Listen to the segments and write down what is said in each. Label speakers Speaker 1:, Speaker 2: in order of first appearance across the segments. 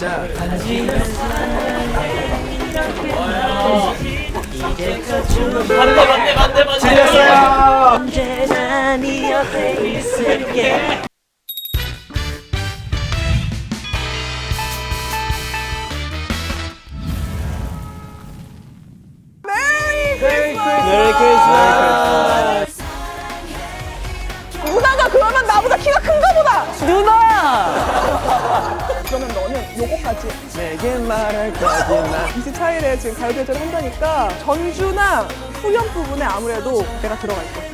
Speaker 1: 맞네 맞네 맞네 맞네
Speaker 2: 언제나 네 옆에 있을게
Speaker 1: 메리 크리스마스
Speaker 3: 누나가 그러면 나보다 키가 큰가 보다.
Speaker 1: 누나야
Speaker 3: 요거까지.
Speaker 1: 내게 말할 거지만.
Speaker 3: 이스 차일에 지금 가요대전 한다니까 전주나 후렴 부분에 아무래도 내가 들어갈 거야.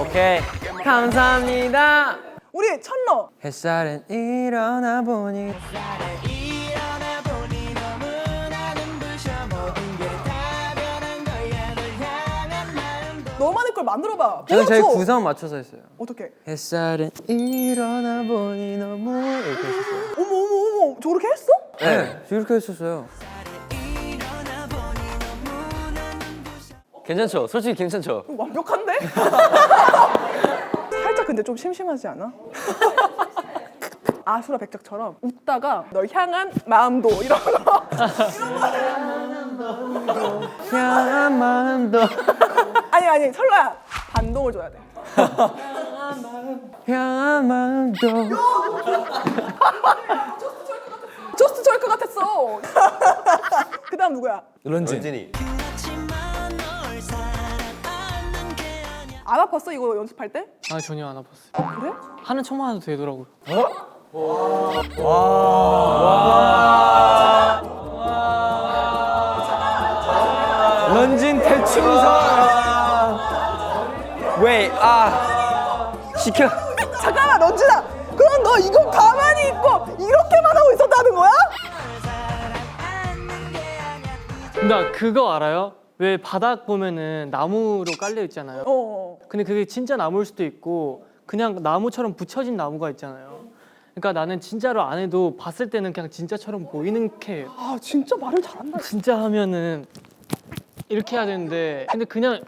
Speaker 1: 오케이. 감사합니다.
Speaker 3: 우리 천러.
Speaker 1: 햇살은 일어나 보니
Speaker 3: 너만의 걸 만들어봐.
Speaker 1: 저는 제. 구성 맞춰서 했어요
Speaker 3: 어떻게?
Speaker 1: 햇살은 일어나 보니 너무 이렇게 했었어요
Speaker 3: 어머 어머 어머 저렇게 했어?
Speaker 1: 네 이렇게 했었어요 괜찮죠? 솔직히 괜찮죠?
Speaker 3: 완벽한데? 살짝 근데 좀 심심하지 않아? 아수라 백작처럼 웃다가 널 향한 마음도 이런 거.
Speaker 1: 향한 마음도
Speaker 3: 아니 설라야 반동을 줘야 돼.
Speaker 1: 향한 마음도
Speaker 3: 저스트 절크 같았어. 그다음 누구야?
Speaker 1: 런쥔이
Speaker 3: 안 아팠어 이거 연습할 때?
Speaker 4: 아 전혀 안 아팠어요.
Speaker 3: 그래?
Speaker 4: 하는 척만 해도 되더라고요.
Speaker 1: 런쥔 대충선 왜 아 시켜
Speaker 3: 잠깐만 런쥔아 그럼 너 이거 가만히 있고 이렇게만 하고 있었다는 거야?
Speaker 4: 나 그거 알아요? 왜 바닥 보면은 나무로 깔려 있잖아요.
Speaker 3: 어.
Speaker 4: 근데 그게 진짜 나무일 수도 있고 그냥 나무처럼 붙여진 나무가 있잖아요. 그러니까 나는 진짜로 안 해도 봤을 때는 그냥 진짜처럼 보이는 캐.
Speaker 3: 아 진짜 말을 잘한다.
Speaker 4: 진짜 하면은 이렇게 해야 되는데 근데 그냥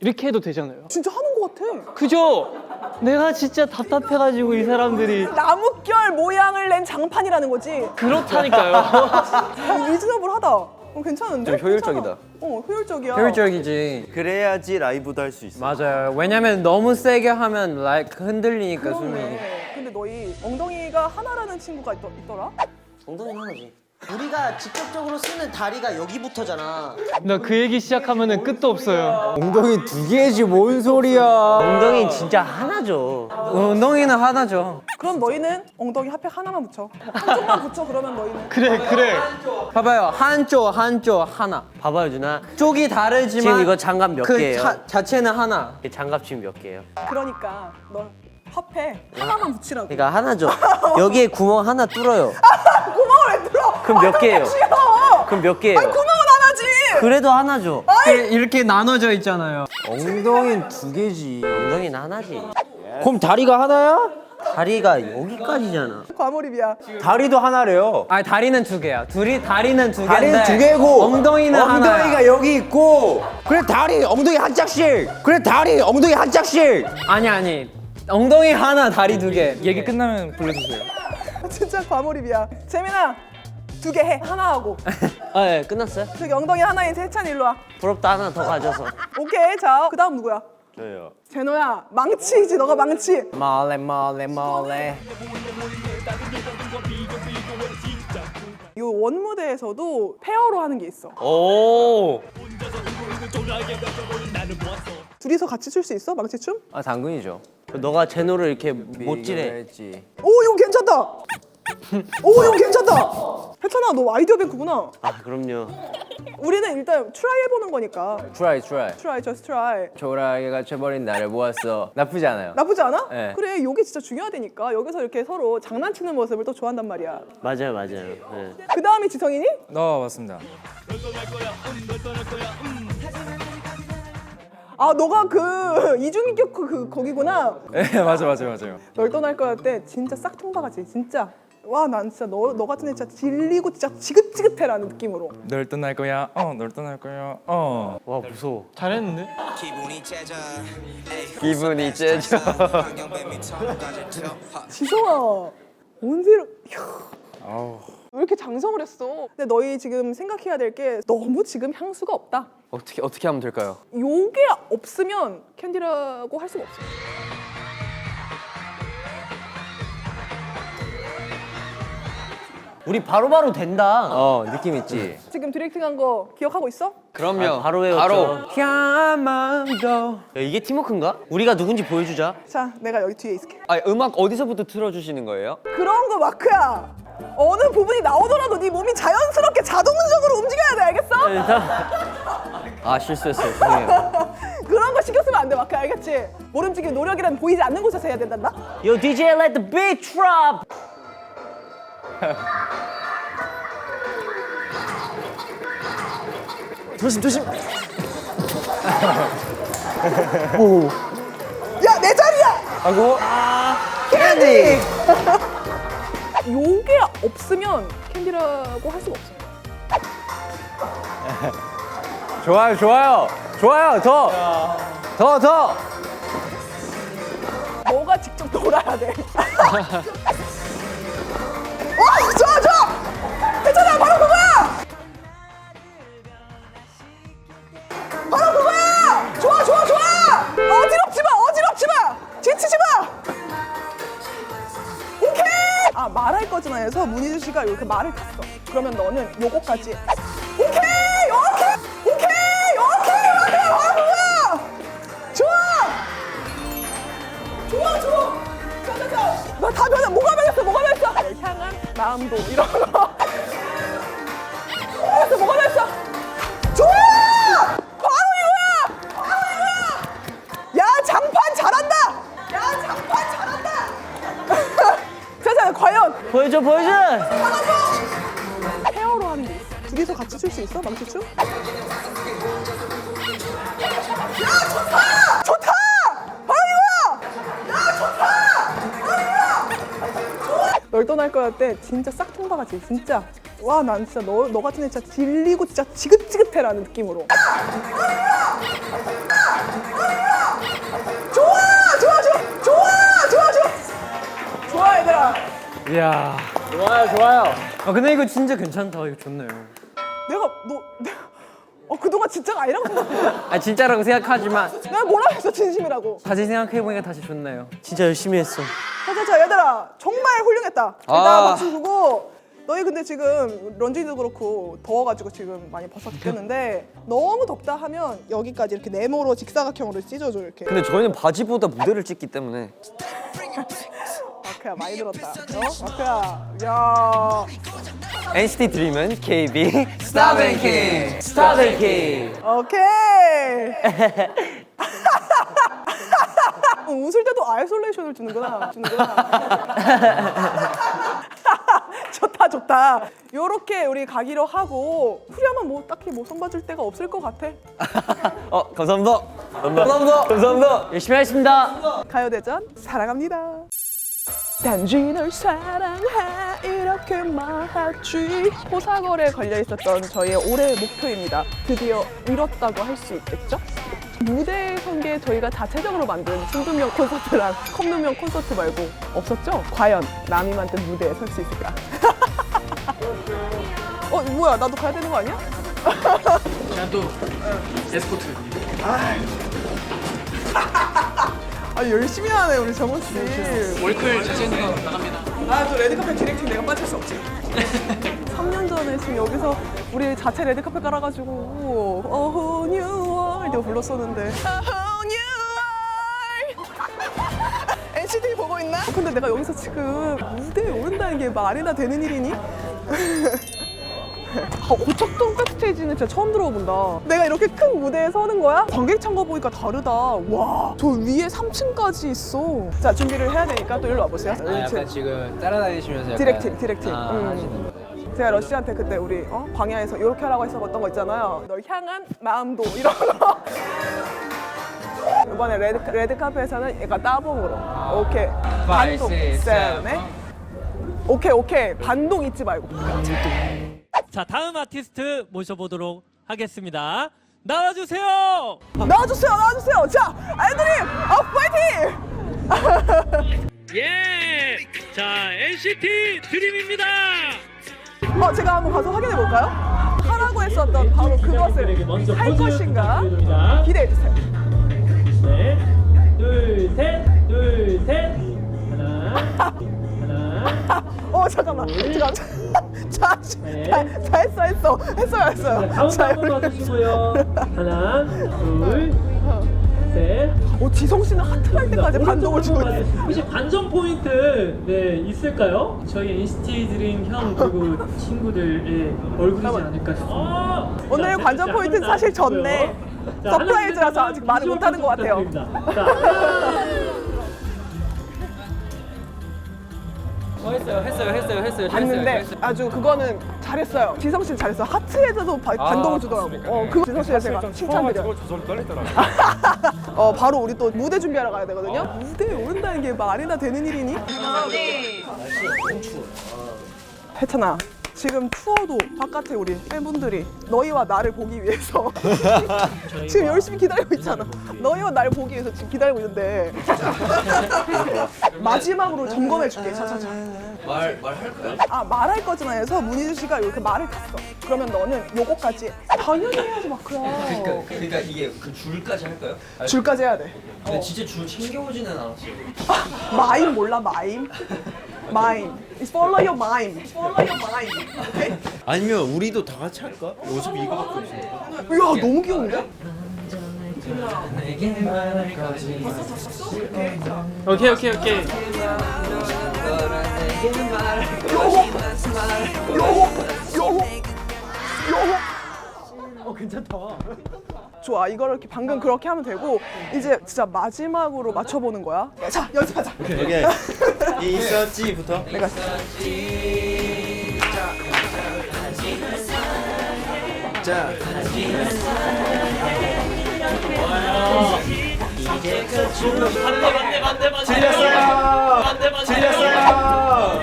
Speaker 4: 이렇게 해도 되잖아요.
Speaker 3: 진짜 하는 것 같아.
Speaker 4: 그죠? 내가 진짜 답답해가지고 이 사람들이
Speaker 3: 나뭇결 모양을 낸 장판이라는 거지.
Speaker 4: 그렇다니까요.
Speaker 3: 어, 리즈너블하다. 어, 괜찮은데?
Speaker 1: 좀 효율적이다.
Speaker 3: 괜찮아. 어, 효율적이야.
Speaker 1: 효율적이지
Speaker 5: 그래야지 라이브도 할 수 있어.
Speaker 1: 맞아요 왜냐면 너무 세게 하면 라이크 흔들리니까 숨이
Speaker 3: 그러네. 근데 너희 엉덩이가 하나라는 친구가 있더, 있더라?
Speaker 2: 엉덩이는 하나지 우리가 직접적으로 쓰는 다리가 여기부터잖아
Speaker 4: 나 그 얘기 시작하면은 끝도 없어요.
Speaker 1: 엉덩이 두 개지 뭔 소리야
Speaker 2: 엉덩이는 진짜 하나죠
Speaker 1: 엉덩이는 하나죠
Speaker 3: 그럼 너희는 엉덩이 핫팩 하나만 붙여. 한쪽만 붙여 그러면 너희는.
Speaker 4: 그래 그래.
Speaker 1: 봐봐요 한쪽 한쪽 하나
Speaker 2: 봐봐요 누나
Speaker 1: 쪽이 다르지만
Speaker 2: 지금 이거 장갑 몇
Speaker 1: 그
Speaker 2: 개예요?
Speaker 1: 자, 자체는 하나
Speaker 2: 이 장갑 지금 몇 개예요?
Speaker 3: 그러니까 너 핫팩 하나만 붙이라고.
Speaker 2: 그러니까 하나죠 여기에 구멍 하나 뚫어요? 그럼 몇
Speaker 3: 아,
Speaker 2: 개예요?
Speaker 3: 싫어.
Speaker 2: 그럼 몇 개예요?
Speaker 3: 구멍은 하나지.
Speaker 2: 그래도 하나죠
Speaker 1: 이렇게, 이렇게 나눠져 있잖아요
Speaker 5: 엉덩이는 두 개지.
Speaker 2: 엉덩이는 하나지
Speaker 5: 그럼 다리가 하나야?
Speaker 2: 다리가 여기까지잖아
Speaker 3: 과몰입이야.
Speaker 5: 다리도 하나래요.
Speaker 1: 아 다리는 두 개야 둘이 다리는 두 개인데
Speaker 5: 다리는 두 개고
Speaker 1: 엉덩이는
Speaker 5: 엉덩이가
Speaker 1: 하나야
Speaker 5: 여기 있고 그래 다리 엉덩이 한 짝씩 그래 다리 엉덩이 한 짝씩
Speaker 1: 아니 아니 엉덩이 하나 다리 두 개
Speaker 4: 얘기 끝나면 불러주세요.
Speaker 3: 진짜 과몰입이야. 재민아 두 개 해. 하나 하고.
Speaker 2: 아 예 끝났어요?
Speaker 3: 저기 엉덩이 하나인 세찬 일로 와.
Speaker 2: 부럽다 하나 더 가져서
Speaker 3: 오케이. 자 그다음 누구야?
Speaker 5: 저요.
Speaker 3: 제노야 망치지 너가 망치.
Speaker 1: 몰래 몰래 몰래
Speaker 3: 이 원무대에서도 페어로 하는 게 있어.
Speaker 1: 오
Speaker 3: 둘이서 같이 출 수 있어? 망치 춤?
Speaker 1: 아 당근이죠
Speaker 2: 너가 제노를 이렇게 못질해
Speaker 1: 했지
Speaker 3: 오 이거 괜찮다. 오 이거 괜찮다. 혜찬아 너 아이디어 뱅크구나.
Speaker 2: 아 그럼요
Speaker 3: 우리는 일단 트라이 해보는 거니까.
Speaker 1: 트라이 트라이
Speaker 3: 트라이 저스 트라이.
Speaker 1: 초라하게 갇혀버린 나를 보았어 나쁘지 않아요
Speaker 3: 나쁘지 않아?
Speaker 1: 네.
Speaker 3: 그래 이게 진짜 중요하다니까 여기서 이렇게 서로 장난치는 모습을 또 좋아한단 말이야.
Speaker 2: 맞아요 맞아요 네.
Speaker 3: 그 다음이 지성이니?
Speaker 6: 어 맞습니다.
Speaker 3: 아 너가 그 이중인격 그, 그 거기구나.
Speaker 6: 네 맞아 맞아 맞아요.
Speaker 3: 널 떠날 거야 때 진짜 싹 통과가지 진짜. 와 난 진짜 너, 너 같은 애 진짜 질리고 진짜 지긋지긋해라는 느낌으로.
Speaker 6: 널 떠날 거야. 어널 떠날 거야. 어.
Speaker 2: 와 무서워
Speaker 4: 잘했는데?
Speaker 1: 기분이 째져
Speaker 3: 지성아 언제로? 이야,
Speaker 6: 아우.
Speaker 3: 왜 이렇게 장성을 했어? 근데 너희 지금 생각해야 될 게 너무 지금 향수가 없다.
Speaker 1: 어떻게 어떻게 하면 될까요?
Speaker 3: 요게 없으면 캔디라고 할 수가 없어.
Speaker 2: 우리 바로바로 된다.
Speaker 1: 어 느낌 있지.
Speaker 3: 지금 디렉팅 한 거 기억하고 있어?
Speaker 1: 그럼요.
Speaker 2: 아, 바로 외웠죠.
Speaker 1: 마음도.
Speaker 2: 야, 이게 팀워크인가? 우리가 누군지 보여주자.
Speaker 3: 자, 내가 여기 뒤에 있을게.
Speaker 1: 아 음악 어디서부터 틀어주시는 거예요?
Speaker 3: 그런 거 마크야. 어느 부분이 나오더라도 네 몸이 자연스럽게 자동적으로 움직여야 돼, 알겠어?
Speaker 1: 아 실수했어요. 죄송해요.
Speaker 3: 그런 거 신경 쓰면 안 돼, 마크 알겠지? 모름지기 노력이란 보이지 않는 곳에서 해야 된단다.
Speaker 2: Yo DJ let the beat drop.
Speaker 1: 조심 조심.
Speaker 3: 야, 내 자리야.
Speaker 1: 하고
Speaker 3: 캔디. 요게 없으면 캔디라고 할 수가 없어.
Speaker 1: 좋아요 좋아요 좋아요 더 더, 더.
Speaker 3: 너가 직접 놀아야 돼. 씨가 이렇게 말을 탔어. 그러면 너는 요거까지. 오케이, 오케이, 오케이, 오케이. 맞아, 그거야. 좋아. 좋아 좋아 자자자 나다 변해 뭐가 변했어 뭐가 변했어 향한 마음도 이런 거
Speaker 2: 보여줘 보여줘.
Speaker 3: 페어로 하는 게 있어 둘이서 같이 출 수 있어? 망치춤? 야 좋다! 좋다! 바로 이거야! 야 좋다! 널 떠날 거야 때 진짜 싹퉁바가지 진짜. 와 난 진짜 너, 너 같은 애 진짜 질리고 진짜 지긋지긋해라는 느낌으로. 좋
Speaker 4: 이야.
Speaker 1: 좋아요 좋아요.
Speaker 4: 아 근데 이거 진짜 괜찮다. 이거 좋네요.
Speaker 3: 내가 너 내가 어 그동안 진짜가 아니라고 생각해
Speaker 1: 아 진짜라고 생각하지만
Speaker 3: 내가 뭐라 했어 진심이라고
Speaker 4: 다시 생각해 보니까 다시 좋네요.
Speaker 2: 진짜 열심히 했어.
Speaker 3: 자자자 얘들아 정말 훌륭했다 일단
Speaker 1: 아.
Speaker 3: 박수 주고 너희 근데 지금 런쥔이도 그렇고 더워가지고 지금 많이 버섯 죽겠는데 너무 덥다 하면 여기까지 이렇게 네모로 직사각형으로 찢어줘 이렇게
Speaker 1: 근데 저희는 바지보다 무대를 찍기 때문에
Speaker 3: 마크야 많이 들었다. 어? 마크야 야.
Speaker 1: NCT 드림은 KB 스타뱅킹 스타뱅킹
Speaker 3: 오케이. 웃을 때도 아이솔레이션을 주는구나 주는구나. 좋다 좋다. 요렇게 우리 가기로 하고 후렴은 뭐 딱히 뭐 선봐줄 데가 없을 것 같아.
Speaker 1: 어 감사합니다. 감사합니다. 감사합니다.
Speaker 2: 열심히 하겠습니다.
Speaker 3: 가요대전 사랑합니다 단지 널 사랑해 이렇게 말하지 호사걸에 걸려 있었던 저희의 올해 목표입니다 드디어 이뤘다고 할 수 있겠죠? 무대에 선게 저희가 자체적으로 만든 신두명 콘서트랑 컵누명 콘서트 말고 없었죠? 과연 남이 만든 무대에 설 수 있을까? 어 뭐야 나도 가야 되는 거 아니야?
Speaker 4: 그냥 또 에스코트.
Speaker 3: 아 열심히 하네 우리 정원 씨.
Speaker 4: 월클 자신감 나갑니다.
Speaker 3: 아 또 레드카펫 디렉팅 내가 빠질 수 없지. 3년 전에 지금 여기서 우리 자체 레드카펫 깔아가지고 어후 뉴월 이거 불렀었는데 어후 뉴월 NCT 보고 있나? 근데 내가 여기서 지금 무대에 오른다는 게 말이나 되는 일이니? 아, 고척동 백스테이지는 진짜 처음 들어본다. 내가 이렇게 큰 무대에 서는 거야? 관객창 거 보니까 다르다. 와, 저 위에 3층까지 있어. 자, 준비를 해야 되니까 또 일로 와보세요.
Speaker 7: 약간 지금 따라다니시면서 약간
Speaker 3: 디렉팅, 디렉팅.
Speaker 7: 아,
Speaker 3: 음.
Speaker 7: 하시는 거예요.
Speaker 3: 제가 러시한테 그때 우리 어? 광야에서 이렇게 하라고 했었던 거 있잖아요. 널 향한 마음도 이런 거. 이번에 레드, 레드카페에서는 약간 따봉으로. 오케이. 반동.
Speaker 7: six,
Speaker 3: 세븐,
Speaker 7: seven.
Speaker 3: 오케이, 오케이. 반동 잊지 말고.
Speaker 8: 자, 다음 아티스트 모셔보도록 하겠습니다. 나와주세요!
Speaker 3: 나와주세요, 나와주세요. 자, 아이들이 업 파이팅!
Speaker 8: 예! 자, NCT 드림입니다!
Speaker 3: 어, 제가 한번 가서 확인해 볼까요? 하라고 했었던 바로 그것을 할 것인가 기대해 주세요.
Speaker 8: 네. 둘, 셋, 둘, 셋. 하나.
Speaker 3: 어 잠깐만 잠깐 자, 자,
Speaker 8: 네.
Speaker 3: 자, 자 했어 했어 했어요 했어요.
Speaker 8: 가운데
Speaker 3: 자,
Speaker 8: 한번. 봐주시고요. 하나, 둘, 셋.
Speaker 3: 어 지성 씨는 하트 할 때까지 반동을 주고 있어.
Speaker 8: 혹시 반전 포인트 네 있을까요? 저희 NCT 드림 형 그리고 친구들의 얼굴이지 않을까 싶습니다.
Speaker 3: 오늘
Speaker 8: 자,
Speaker 3: 관전
Speaker 8: 자,
Speaker 3: 포인트는 사실. 졌네.
Speaker 8: 자,
Speaker 3: 서프라이즈라서 아직 말을 못하는 것 같아요.
Speaker 8: 자, 하나,
Speaker 7: 어, 했어요, 했어요, 했어요, 했어요.
Speaker 3: 봤는데 아주 그거는 잘했어요. 지성 씨는 잘했어. 하트에서도 바- 반동을 주더라고. 어 그거 지성 씨가 제가 칭찬드려요.
Speaker 6: 조절 떨리더라고요.
Speaker 3: 어 바로 우리 또 무대 준비하러 가야 되거든요. 무대에 오른다는 게 말이나 되는 일이니? 해찬아 지금 추워도 바깥에 우리 팬분들이 너희와 나를 보기 위해서 지금 열심히 기다리고 있잖아. 너희와 나를 보기 위해서 지금 기다리고 있는데 마지막으로 점검해 줄게. 차차차.
Speaker 7: 말, 말할 거야?
Speaker 3: 아 말할 거지만 해서 문희주 씨가 이렇게 말을 탔어. 그러면 너는 요거까지 당연히 해야지 막 그럼.
Speaker 7: 그러니까, 그러니까 이게 그 줄까지 할까요?
Speaker 3: 줄까지 해야 돼.
Speaker 7: 근데 진짜 줄 챙겨오지는 않았어요.
Speaker 3: 마임 몰라 마임? 마임. It's follow your mime. Follow your mime. 오케이?
Speaker 1: 아니면 우리도 다 같이 할까? 어차피 이거밖에 없어.
Speaker 3: 야 너무 귀여운데?
Speaker 4: 오케이 오케이 오케이.
Speaker 3: 요거 요거 요거. 어 괜찮다. 좋아 이거를 이렇게 방금 그렇게 하면 되고 이제 진짜 마지막으로 맞춰보는 거야. 자 연습하자.
Speaker 1: 오케이. 있었지부터.
Speaker 3: 내가
Speaker 1: 자.
Speaker 8: 반대, 반대, 반대, 반대.
Speaker 1: 틀렸어요.
Speaker 8: 반대, 반대.
Speaker 1: 틀렸어요.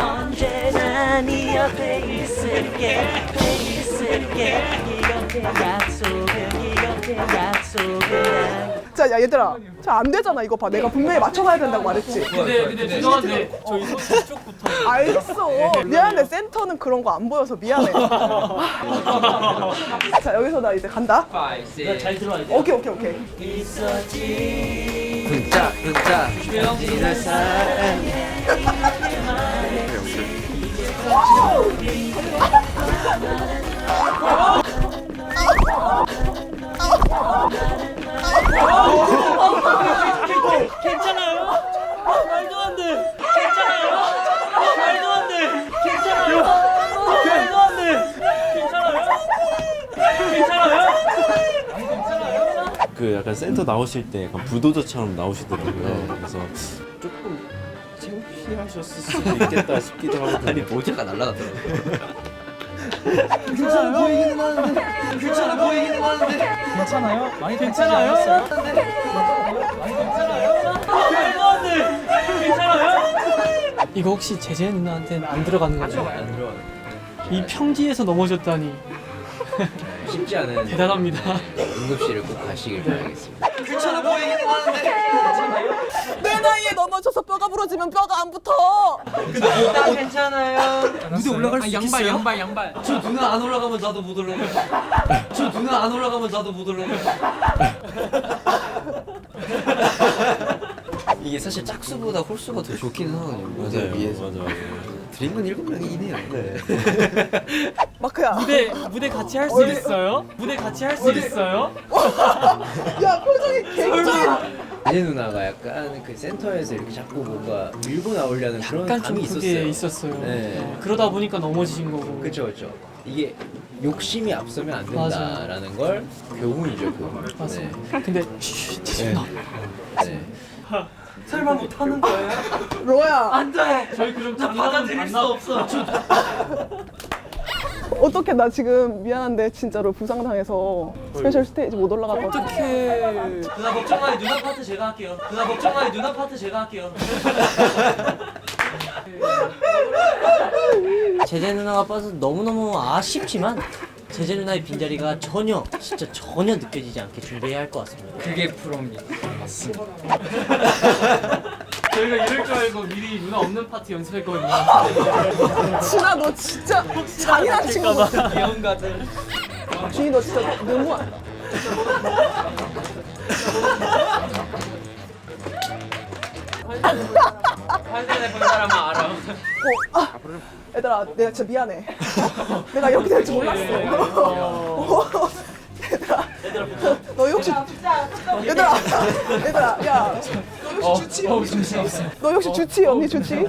Speaker 9: 언제나 네 옆에 있을게 있을게 네 옆에 약속은 네 옆에 약속 은
Speaker 3: 자, 야 얘들아, 자안 되잖아 이거 봐. 내가 분명히 맞춰가야 된다고 말했지.
Speaker 4: 근데 근데 죄송한데 저희 손 쪽부터.
Speaker 3: 알겠어. 미안해. 센터는 그런 거 안 보여서 미안해. 자 여기서 나 이제 간다.
Speaker 8: 잘 들어야 돼.
Speaker 3: 오케이 오케이 오케이.
Speaker 7: 분짜.
Speaker 1: 니를 사랑.
Speaker 8: 괜찮아요? 말도 안 돼. 괜찮아요? 말도 안 돼. 괜찮아요? 말도 안 돼. 괜찮아요? 괜찮아요?
Speaker 1: 그 약간 센터 나오실 때 약간 부도저처럼 나오시더라고요. 그래서 조금 창피하셨을 수도 있겠다 싶기도 하고.
Speaker 7: 아니, 모자가 날라갔더라고요.
Speaker 8: 괜찮아 보이기는 하는데. 괜찮아 보이기는 하는데. 괜찮아요? 많이 괜찮아요? 많이 괜찮아요? 괜찮아요?
Speaker 4: 이거 혹시 제재 누나한테는 안 들어가는 거죠?
Speaker 7: 안 들어가네.
Speaker 4: 이 평지에서 넘어졌다니
Speaker 7: 쉽지 않은
Speaker 4: 대단합니다.
Speaker 7: 응급실을 꼭 가시길 바라겠습니다.
Speaker 3: 내 나이에 넘어져서 뼈가 부러지면 뼈가 안 붙어.
Speaker 7: 무대 올라갈 수 양발, 양발, 양발. 저 누나 안 올라가면 나도 못 올라가. 저 누나 안 올라가면 나도 못 올라가. 이게 사실 짝수보다 홀수가 더 좋기는 하거든요. 무대
Speaker 1: 맞아요.
Speaker 7: 위에서.
Speaker 1: 맞아 맞아.
Speaker 7: 드림은 일곱 명이긴 해요. 네.
Speaker 3: 마크야.
Speaker 4: 무대 무대 같이 할 수 있어요? 무대 같이 할 수 있어요?
Speaker 3: 야 표정이 굉장히.
Speaker 7: 예제 누나가 약간 그 센터에서 이렇게 자꾸 뭔가 밀고 나오려는 그런
Speaker 4: 약간 좀
Speaker 7: 감이
Speaker 4: 그게
Speaker 7: 있었어요.
Speaker 4: 있었어요.
Speaker 7: 네.
Speaker 4: 어, 그러다 보니까 넘어지신 거고.
Speaker 7: 그렇죠, 그렇죠. 이게 욕심이 앞서면 안. 된다라는 걸 교훈이죠, 교훈.
Speaker 4: 맞아.
Speaker 7: 네.
Speaker 4: 근데 쉬, 죄송합니다.
Speaker 7: 네.
Speaker 4: 설마 못하는 거예요?
Speaker 3: 로야.
Speaker 4: 저희 그럼 받아들일 수 없어.
Speaker 3: 어떻게 나 지금 미안한데 진짜로 부상당해서 스페셜 스테이지 못 올라갔거든.
Speaker 4: 어떡해.
Speaker 8: 누나 걱정 마요. 누나 파트 제가 할게요. 누나 걱정 마요. 누나 파트 제가 할게요.
Speaker 2: 제재 누나가 빠져서 너무너무 아쉽지만 제재 누나의 빈자리가 전혀 진짜 전혀 느껴지지 않게 준비해야 할 것 같습니다.
Speaker 7: 그게 프로입니다.
Speaker 8: 저희가 이럴 줄 알고 미리 누나 없는 파트 연습했거든요.
Speaker 3: 진아 너 진짜 잔인한 친구 같아.
Speaker 7: 귀여운 가들.
Speaker 3: 준이 너 진짜 너무한.
Speaker 7: 환생의 본 사람은 알아.
Speaker 3: 어, 아, 얘들아, 내가 진짜 미안해. 내가 이렇게 될 줄 몰랐어. 어, 얘들아, 너 혹시 얘들아, 얘들아, 야, 너 혹시 주치? 너 혹시 주치 언니 주치?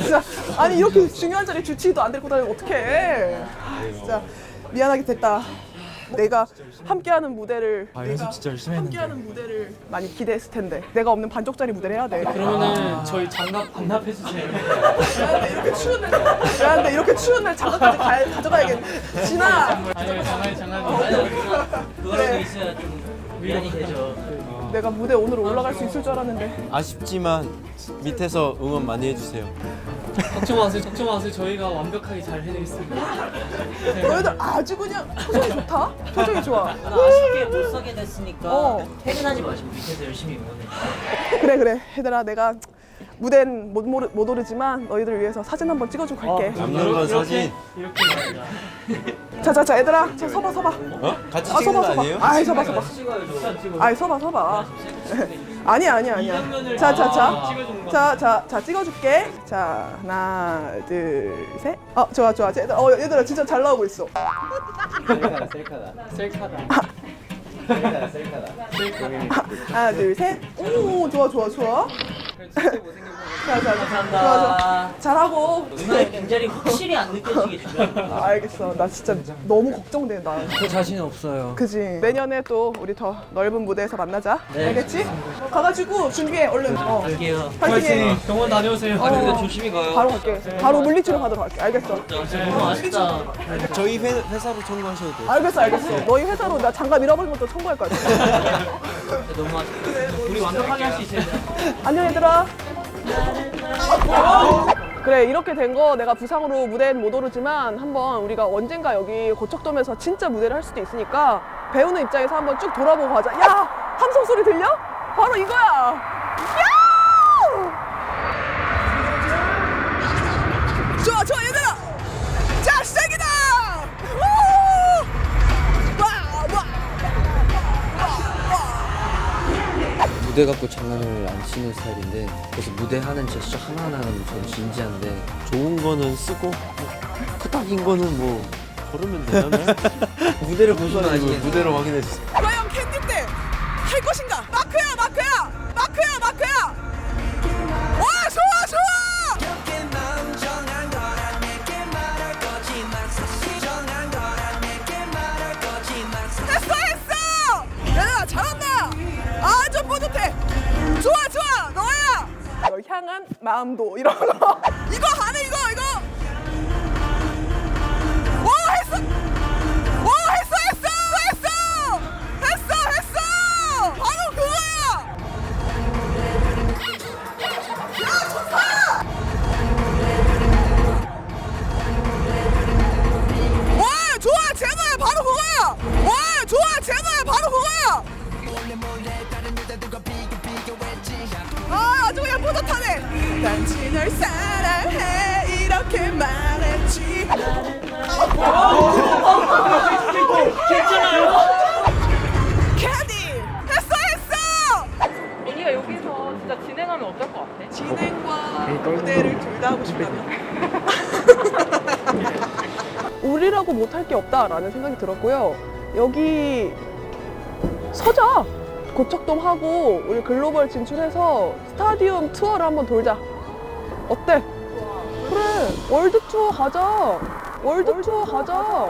Speaker 3: 진짜 아니 이렇게 중요한 자리 주치도 안 데리고 다니면 어떡해? 진짜 미안하게 됐다. 내가 함께하는 무대를
Speaker 6: 아,
Speaker 3: 내가
Speaker 6: 연습 진짜 열심히.
Speaker 3: 함께하는 무대를 많이 기대했을 텐데 내가 없는 반쪽짜리 무대를 해야 돼.
Speaker 8: 그러면은 저희 장갑 반납해 주세요.
Speaker 3: 미안한데 이렇게 추운 날 미안한데 이렇게 추운 날 장갑까지 가, 가져가야겠네 진아
Speaker 8: 아니요 장난이 장난이.
Speaker 2: 그거라도. 있어야 좀 위안이 되죠.
Speaker 3: 내가 무대 오늘 올라갈 수 있을 줄 알았는데
Speaker 1: 아쉽지만 밑에서 응원 많이 해주세요.
Speaker 8: 걱정 마세요. 걱정 마세요. 저희가 완벽하게 잘 해내겠습니다.
Speaker 3: 너희들 아주 그냥 표정이 좋다 표정이 좋아
Speaker 2: 나 아쉽게 못 서게 됐으니까
Speaker 3: 어.
Speaker 2: 퇴근하지 마시고 밑에서 열심히 응원해.
Speaker 3: 그래 그래 얘들아 내가 무대는 못, 모르, 못 오르지만 너희들 위해서 사진 한번 찍어주고 갈게.
Speaker 1: 남는 건 사진.
Speaker 8: 이렇게 말이야.
Speaker 3: 자자자 얘들아 자 서봐 서봐.
Speaker 1: 어? 같이
Speaker 3: 아
Speaker 1: 찍는
Speaker 3: 서봐
Speaker 1: 거
Speaker 3: 서봐.
Speaker 1: 아니에요?
Speaker 3: 아이 서봐 서봐. 아이 서봐 서봐. 아니야 아니야 아니야. 자자자자자자 찍어줄게. 자 하나 둘 셋 어 좋아 좋아. 얘들아 어 얘들아 진짜 잘 나오고 있어.
Speaker 8: 셀카다.
Speaker 3: 하나 둘 셋 오 좋아 좋아 좋아 자 자자. 좋아 좋아 잘하고.
Speaker 2: 누나의 빈자리 확실히 안 거.
Speaker 3: 아, 알겠어. 나 진짜 너무 걱정돼 나.
Speaker 2: 저 자신이 없어요.
Speaker 3: 그지? 내년에 또 우리 더 넓은 무대에서 만나자.
Speaker 2: 네.
Speaker 3: 알겠지? 가가지고 준비해 얼른. 어.
Speaker 2: 갈게요.
Speaker 3: 파이팅해
Speaker 8: 병원 다녀오세요.
Speaker 3: 어,
Speaker 7: 근데 조심히 가요.
Speaker 3: 바로 갈게. 바로 물리치료 받으러 갈게. 알겠어.
Speaker 2: 너무 아쉽다.
Speaker 1: 저희 회, 회사로 청구하셔도 돼요.
Speaker 3: 알겠어 알겠어. 너희 회사로 나 장갑 잃어버린 것도 청구할 거야
Speaker 2: 너무 아쉽다. 우리 완벽하게 할 수 있어야 돼.
Speaker 3: 안녕 얘들아 그래 이렇게 된 거 내가 부상으로 무대엔 못 오르지만 한번 우리가 언젠가 여기 고척돔에서 진짜 무대를 할 수도 있으니까 배우는 입장에서 한번 쭉 돌아보고 가자 야 함성 소리 들려? 바로 이거야 야! 좋아 좋아
Speaker 10: 무대 갖고 장난을 안 치는 스타일인데 그래서 무대 하는 제스처 하나하나는 전 진지한데
Speaker 1: 좋은 거는 쓰고 후딱인 거는 뭐 걸으면 되잖아요.
Speaker 10: 무대를 보시면
Speaker 1: 이거
Speaker 10: 아시겠죠?
Speaker 1: 무대로 확인해 주세요.
Speaker 3: 과연 캔디 때 할 것인가? 마크야, 마크야, 마크야, 마크야. 널 향한 마음도 이런 거.
Speaker 8: 어떨 것 같아?
Speaker 3: 진행과 무대를 둘 다 하고 싶다면? 우리라고 못할 게 없다라는 생각이 들었고요. 여기 서자! 고척돔 하고 우리 글로벌 진출해서 스타디움 투어를 한번 돌자. 어때? 그래 월드 투어 가자. 월드 투어 가자.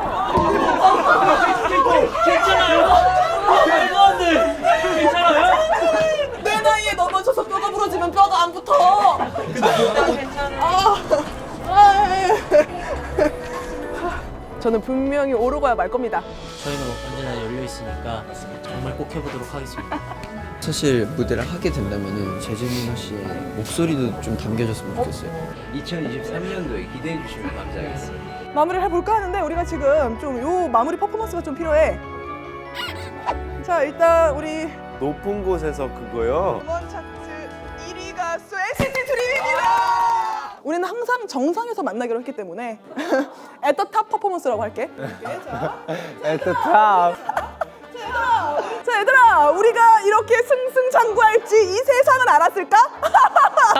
Speaker 3: 내 나이에 넘어져서 뼈가 부러지면 뼈가 안 붙어. 아, 아, 예. 저는 분명히 오르고 야 말 겁니다.
Speaker 2: 저희는 뭐 언제나 열려 있으니까 정말 꼭 해보도록 하겠습니다.
Speaker 10: 사실 무대를 하게 된다면은 재재민아 씨의 목소리도 좀 담겨졌으면 좋겠어요
Speaker 7: 2023년도에 기대해 주시면 감사하겠습니다.
Speaker 3: 마무리를 해볼까 하는데 우리가 지금 좀 요 마무리 퍼포먼스가 좀 필요해. 자 일단 우리
Speaker 1: 높은 곳에서 그거요.
Speaker 3: 차트 1위 가수 NCT 우리는 항상 정상에서 만나기로 했기 때문에 애터탑 퍼포먼스라고 할게.
Speaker 5: 애틋함
Speaker 3: 자 얘들아. 우리가 이렇게 승승장구할지 이 세상은 알았을까?